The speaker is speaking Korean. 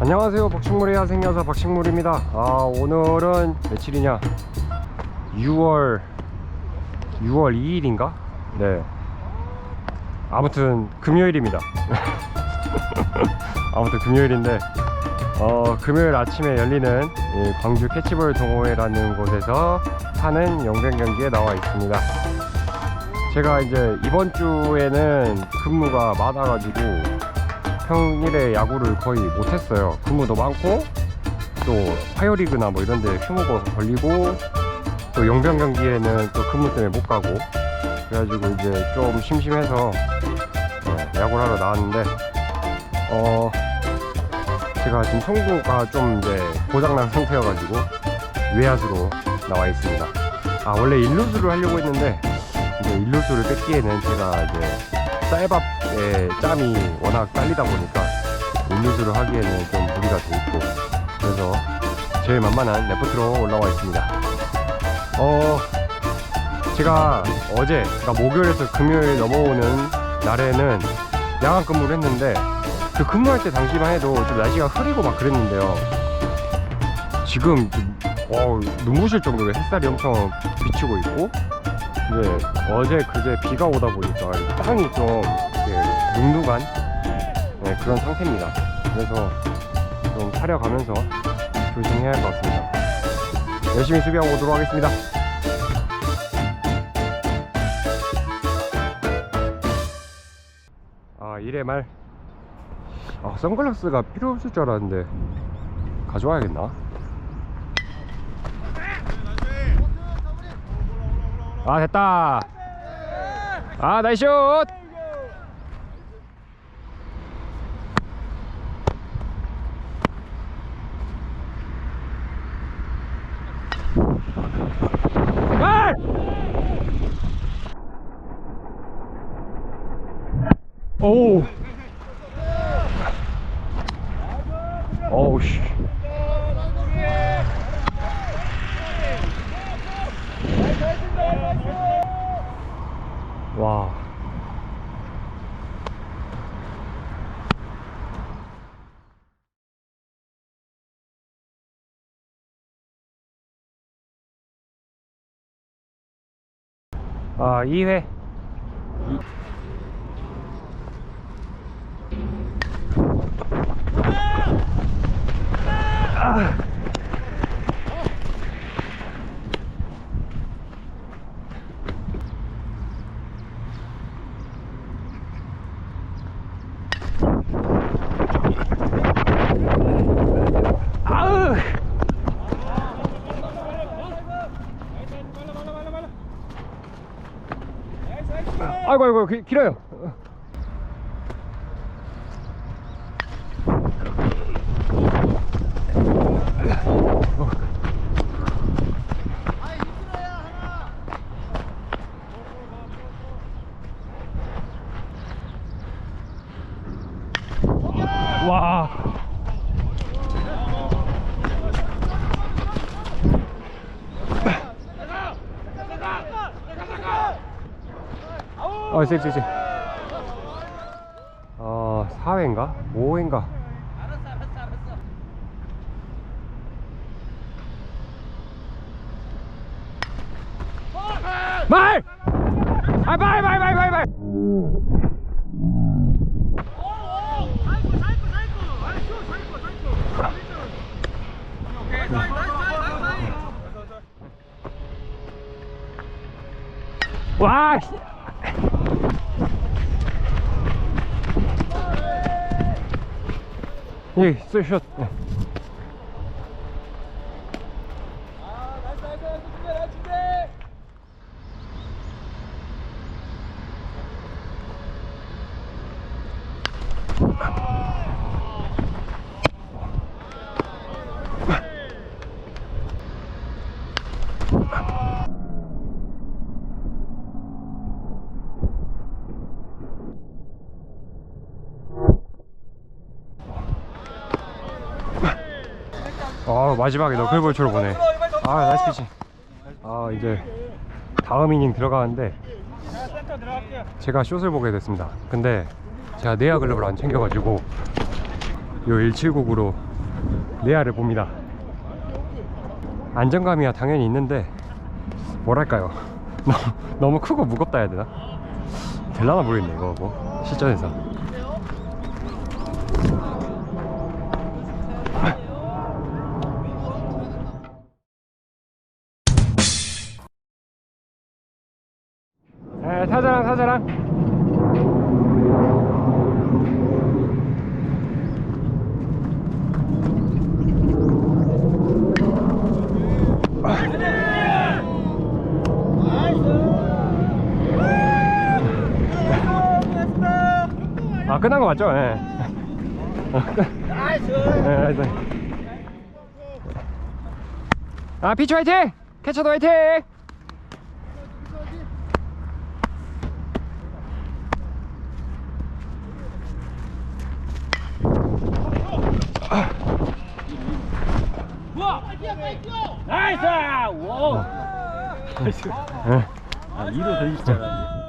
안녕하세요. 박식물의 야생여사 박식물입니다. 아 오늘은 며칠이냐? 6월 6월 2일인가? 네. 아무튼 금요일입니다. 아무튼 금요일인데 어 금요일 아침에 열리는 이 광주 캐치볼 동호회라는 곳에서 하는 영변 경기에 나와 있습니다. 제가 이제 이번 주에는 근무가 많아가지고 평일에 야구를 거의 못했어요. 근무도 많고 또 파이어리그나 뭐 이런데 휴무가 걸리고 또 용병 경기에는 또 근무 때문에 못 가고 그래가지고 이제 좀 심심해서 어, 야구를 하러 나왔는데 어 제가 지금 송구가 좀 이제 고장난 상태여가지고 외야수로 나와 있습니다. 아 원래 일루수를 하려고 했는데 이제 일루수를 뺏기에는 제가 이제 쌀밥 의 짬이 워낙 딸리다 보니까 일루수를 하기에는 좀 무리가 돼 있고 그래서 제일 만만한 레프트로 올라와 있습니다. 어 제가 어제 그러니까 목요일에서 금요일 넘어오는 날에는 야간 근무를 했는데 그 근무할 때 당시만 해도 좀 날씨가 흐리고 막 그랬는데요. 지금 좀, 어, 눈부실 정도로 햇살이 엄청 비치고 있고 이제 어제 그제 비가 오다 보니까 땅이 좀 눅눅한 네, 그런 상태입니다. 그래서 좀 사려가면서 조심해야 할 것 같습니다. 열심히 수비하고 오도록 하겠습니다. 아, 이래 말. 아, 선글라스가 필요 없을 줄 알았는데 가져와야겠나? 아 됐다 아 나이스 슛 오우 어우 씨 와. 아, 2회. 아이고 아이고 기, 길어요. 와. 어, 쎄, 쎄, 쎄. 어, 4회인가? 5회인가? 말! 아, 말, 말, 말, 말, 말! 와! 씨. 예, 쏘 아 마지막에 너클볼초로 보네. 아 나이스 피칭. 아 이제 다음 이닝 들어가는데 제가 숏을 보게 됐습니다. 근데 제가 내야 글럽을 안 챙겨가지고 요 179으로 내야를 봅니다. 안정감이야 당연히 있는데 뭐랄까요 너무, 크고 무겁다 해야 되나? 될라나 모르겠네 이거 뭐 실전에서 에 사자랑 사자랑 아 끝난 거 맞죠? 예. 어, 끝. 나이스. 예, 나이스. 아 피치 화이팅! 캐쳐도 화이팅! 나이스. 와. 예. 아, 이로 던지잖아.